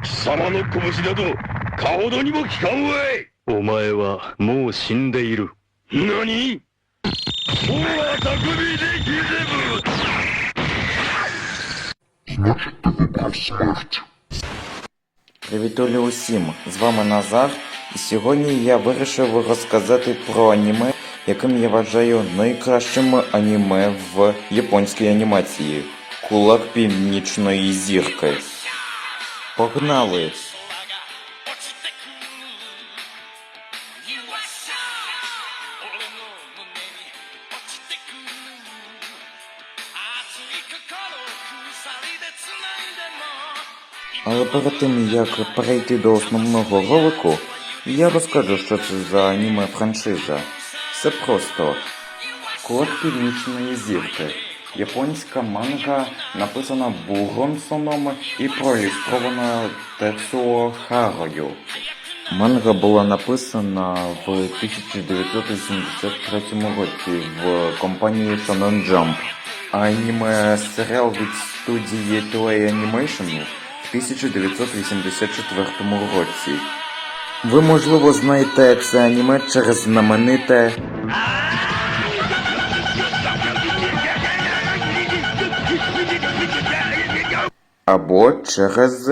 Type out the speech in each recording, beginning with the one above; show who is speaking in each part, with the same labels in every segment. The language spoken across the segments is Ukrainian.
Speaker 1: 百裂剣貴様の拳などかほどにも効かんわいお前はもう死んでいる何そうは匠でギゼ
Speaker 2: Привітулі усім! З вами Назар, і сьогодні я вирішив розказати про аніме, яким я вважаю найкращим аніме в японській анімації Кулак Північної зірки. Погнали! Але перед тим як перейти до основного ролику, я розкажу, що це за аніме франшиза. Все просто Код північної зірки. Японська манга написана Бугонсоном і проілюстрована Тецуо Харою. Манга була написана в 1983 році в компанії Shonen Jump. Аніме серіал від студії Toei Animation в 1984 році. Ви, можливо, знаєте це аніме через знамените або через.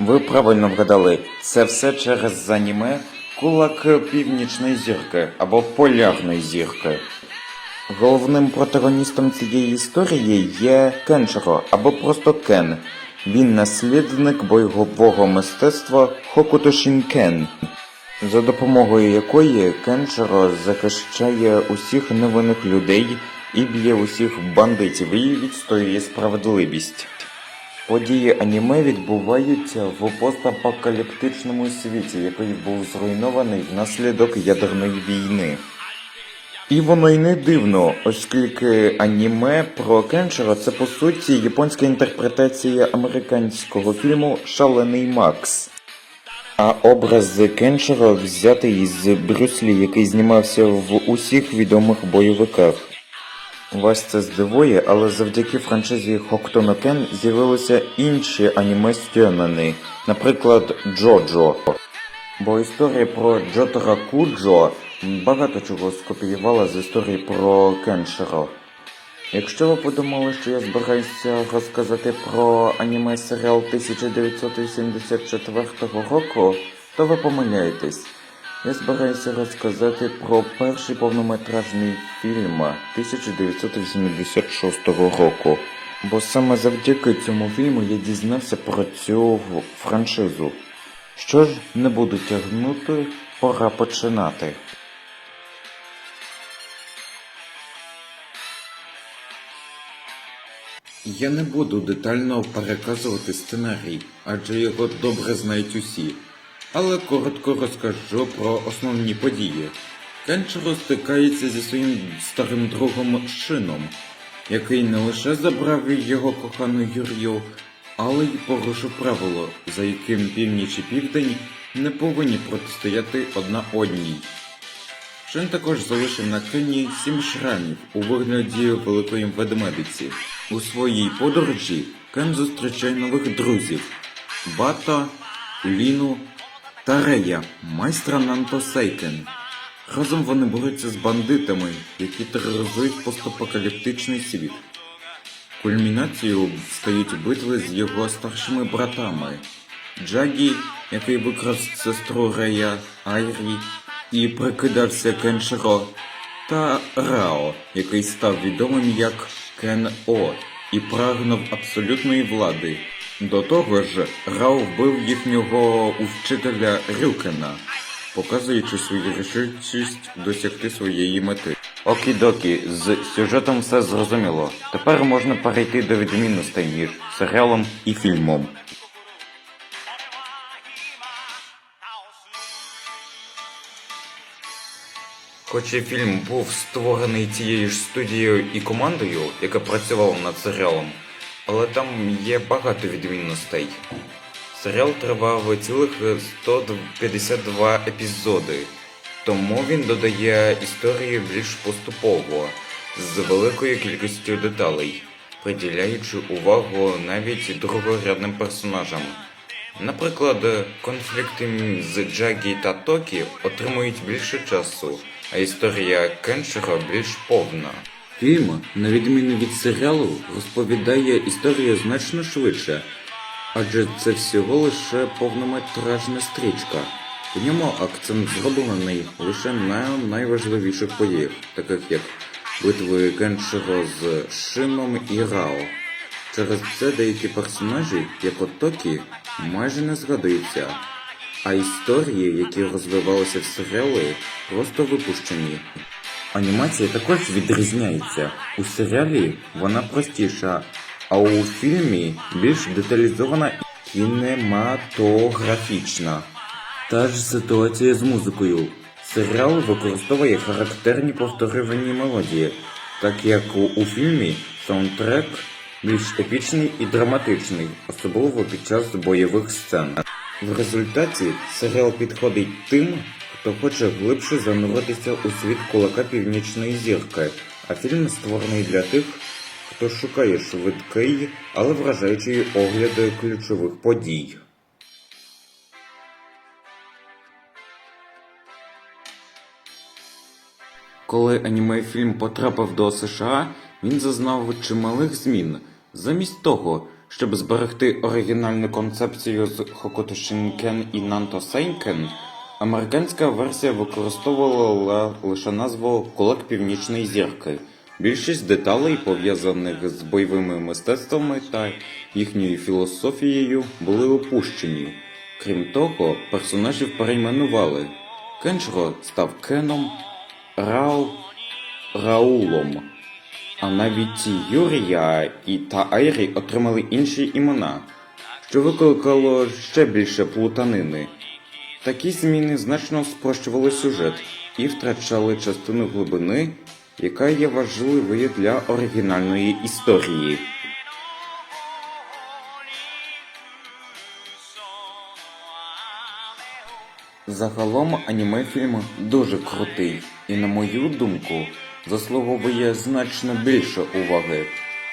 Speaker 2: Ви правильно вгадали, це все через заніме кулак північної зірки або полярної зірки. Головним протагоністом цієї історії є кенчеро, або просто Кен. Він наслідник бойового мистецтва Хокутошінкен за допомогою якої Кенширо захищає усіх невинних людей і б'є усіх бандитів і відстоює справедливість. Події аніме відбуваються в постапокаліптичному світі, який був зруйнований внаслідок ядерної війни. І воно й не дивно, оскільки аніме про Кеншера це по суті японська інтерпретація американського фільму Шалений Макс. А образ Кеншера взятий із Брюслі, який знімався в усіх відомих бойовиках. Вас це здивує, але завдяки франшизі Hokuto Кен з'явилися інші аніме стьонани, наприклад, Джоджо. Бо історія про Джотара Куджо багато чого скопіювала з історії про Кенширо. Якщо ви подумали, що я збираюся розказати про аніме серіал 1984 року, то ви помиляєтесь. Я збираюся розказати про перший повнометражний фільм 1986 року. Бо саме завдяки цьому фільму я дізнався про цю франшизу. Що ж, не буду тягнути, пора починати. Я не буду детально переказувати сценарій, адже його добре знають усі. Але коротко розкажу про основні події. Кенчеро стикається зі своїм старим другом Шином, який не лише забрав його кохану Юрію, але й порушив правило, за яким північ і південь не повинні протистояти одна одній. Шин також залишив на Кені сім шрамів у вигляді великої ведмедиці. У своїй подорожі Кен зустрічає нових друзів Бата, Ліну та Рея, майстра Нанто Сейкен. Разом вони борються з бандитами, які тероризують постапокаліптичний світ. Кульмінацією стають битви з його старшими братами Джагі, який викрав сестру Рея Айрі і прикидався Кенширо, та Рао, який став відомим як Кен О і прагнув абсолютної влади. До того ж, Рао вбив їхнього вчителя Рюкена, показуючи свою рішучість досягти своєї мети. Окідокі, з сюжетом все зрозуміло. Тепер можна перейти до відмінностей між серіалом і фільмом. Хоч і фільм був створений тією ж студією і командою, яка працювала над серіалом, але там є багато відмінностей. Серіал тривав цілих 152 епізоди, Тому він додає історії більш поступово, з великою кількістю деталей, приділяючи увагу навіть другорядним персонажам. Наприклад, конфлікти з Джагі та Токі отримують більше часу, а історія Кеншера більш повна. Фільм, на відміну від серіалу, розповідає історію значно швидше, адже це всього лише повнометражна стрічка. У ньому акцент зроблений лише на найважливіших подіях, таких як битви Кенширо з Шином і Рао. Через це деякі персонажі, як от Токі, майже не згадуються, а історії, які розвивалися в серіалі, просто випущені. Анімація також відрізняється. У серіалі вона простіша, а у фільмі більш деталізована і кінематографічна. Та ж ситуація з музикою. Серіал використовує характерні повторювані мелодії, так як у, фільмі саундтрек більш епічний і драматичний, особливо під час бойових сцен. В результаті серіал підходить тим, хто хоче глибше зануритися у світ кулака північної зірки, а фільм створений для тих, хто шукає швидкий, але вражаючий огляд ключових подій. Коли анімейфільм потрапив до США, він зазнав чималих змін. Замість того, щоб зберегти оригінальну концепцію з Хокото Шинкен і Нанто Сейнкен, американська версія використовувала лише назву Кулак Північної зірки. Більшість деталей, пов'язаних з бойовими мистецтвами та їхньою філософією, були опущені. Крім того, персонажів перейменували. Кеншро став Кеном, Рао Раулом. А навіть Юрія і та Айрі отримали інші імена, що викликало ще більше плутанини. Такі зміни значно спрощували сюжет і втрачали частину глибини, яка є важливою для оригінальної історії. Загалом анімефільм дуже крутий і, на мою думку, заслуговує значно більше уваги,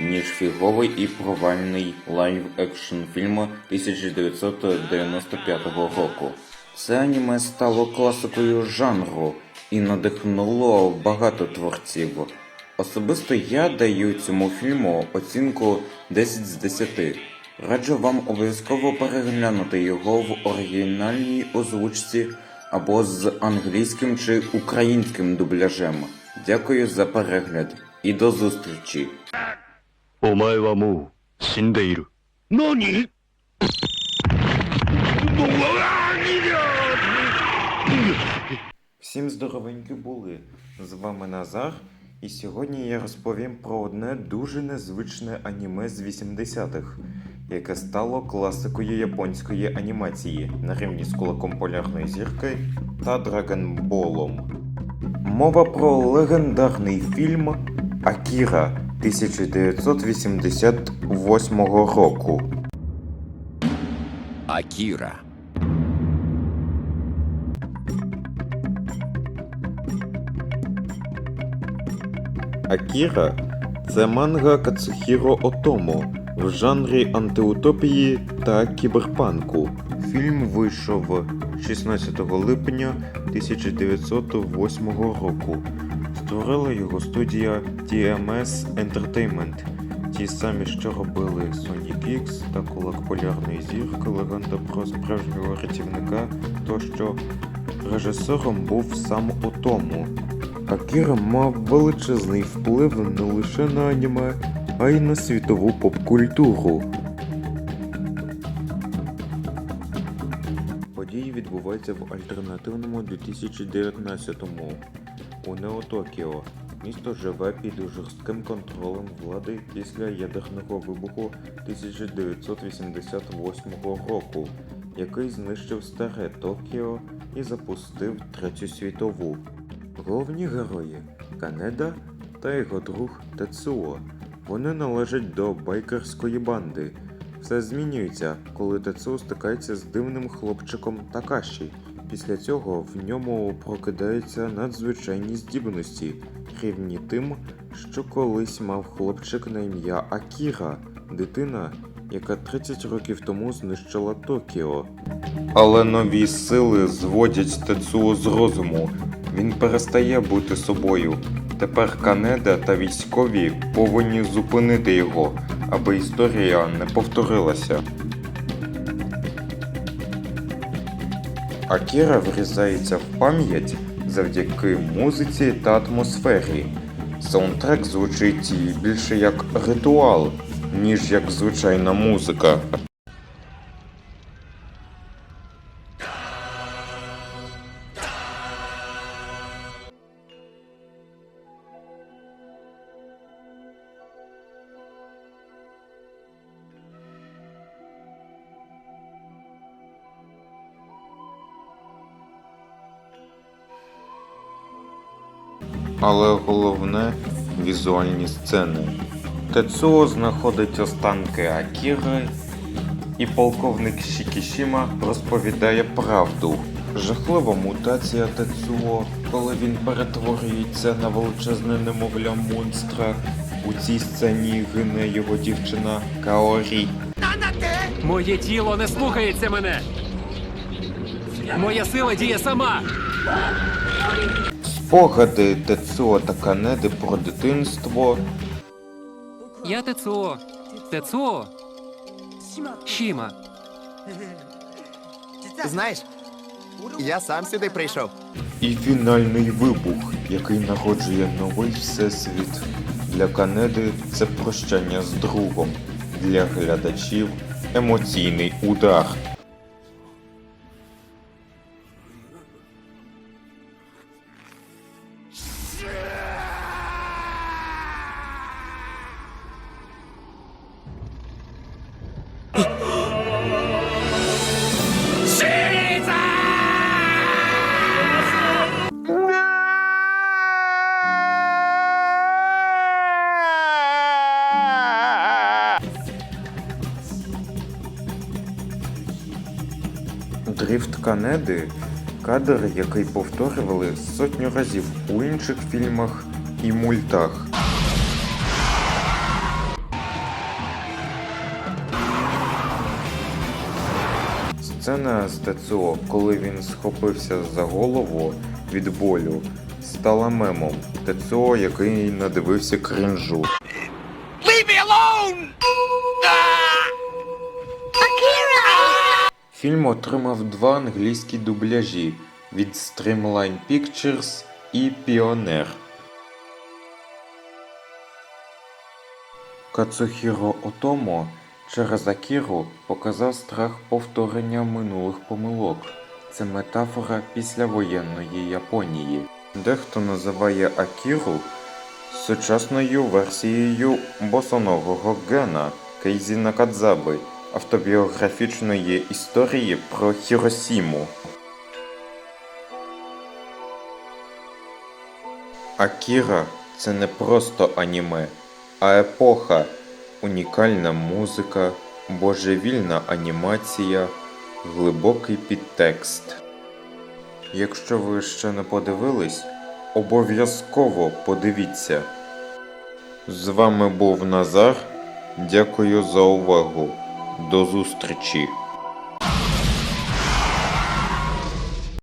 Speaker 2: ніж фіговий і провальний лайв-екшн фільм 1995 року. Це аніме стало класикою жанру і надихнуло багато творців. Особисто я даю цьому фільму оцінку 10 з 10. Раджу вам обов'язково переглянути його в оригінальній озвучці або з англійським чи українським дубляжем. Дякую за перегляд і до зустрічі.
Speaker 1: お前はもう死んでいる。何うわ
Speaker 2: Всім здоровенькі були! З вами Назар, і сьогодні я розповім про одне дуже незвичне аніме з 80-х, яке стало класикою японської анімації на рівні з кулаком полярної зірки та Драгонболом. Мова про легендарний фільм Акіра 1988 року.
Speaker 3: Акира.
Speaker 4: Акіра це манга Кацухіро Отомо в жанрі антиутопії та кіберпанку. Фільм вийшов 16 липня 1908 року. Створила його студія TMS Entertainment. Ті самі, що робили Sonic X та Кулак Полярної зірки, легенда про справжнього рятівника, тощо режисером був сам Отому. Акіра мав величезний вплив не лише на аніме, а й на світову поп-культуру. Події в альтернативному 2019-му. У Неотокіо місто живе під жорстким контролем влади після ядерного вибуху 1988 року, який знищив старе Токіо і запустив Третю світову. Головні герої Канеда та його друг Тецуо. Вони належать до байкерської банди. Все змінюється, коли Тецуо стикається з дивним хлопчиком Такаші,
Speaker 2: Після цього в ньому прокидаються надзвичайні здібності, рівні тим, що колись мав хлопчик на ім'я Акіра, дитина, яка 30 років тому знищила Токіо. Але нові сили зводять Тецуо з розуму. Він перестає бути собою. Тепер Канеда та військові повинні зупинити його, аби історія не повторилася. Акіра врізається в пам'ять завдяки музиці та атмосфері. Саундтрек звучить більше як ритуал, ніж як звичайна музика. Але головне візуальні сцени. Тецуо знаходить останки Акіри, і полковник Шікішіма розповідає правду. Жахлива мутація Тецуо, коли він перетворюється на величезне немовля монстра. У цій сцені гине його дівчина Каорі.
Speaker 3: Моє тіло не слухається мене. Моя сила діє сама.
Speaker 2: Спогади Тецуо та Канеди про дитинство.
Speaker 3: Я Тецуо. Тецуо. Шіма.
Speaker 5: Знаєш, я сам сюди прийшов.
Speaker 2: І фінальний вибух, який народжує новий всесвіт. Для Канеди це прощання з другом. Для глядачів емоційний удар. Канеди кадр, який повторювали сотню разів у інших фільмах і мультах. Сцена з Тецуо, коли він схопився за голову від болю, стала мемом. Тецуо, який надивився кринжу. Фільм отримав два англійські дубляжі від Streamline Pictures і Pioneer. Кацухіро Отомо через Акіру показав страх повторення минулих помилок. Це метафора післявоєнної Японії. Дехто називає Акіру сучасною версією босоногого Гена Кейзі Накадзаби автобіографічної історії про Хіросіму. Акіра це не просто аніме, а епоха, унікальна музика, божевільна анімація, глибокий підтекст. Якщо ви ще не подивились, обов'язково подивіться. З вами був Назар. Дякую за увагу. До зустрічі!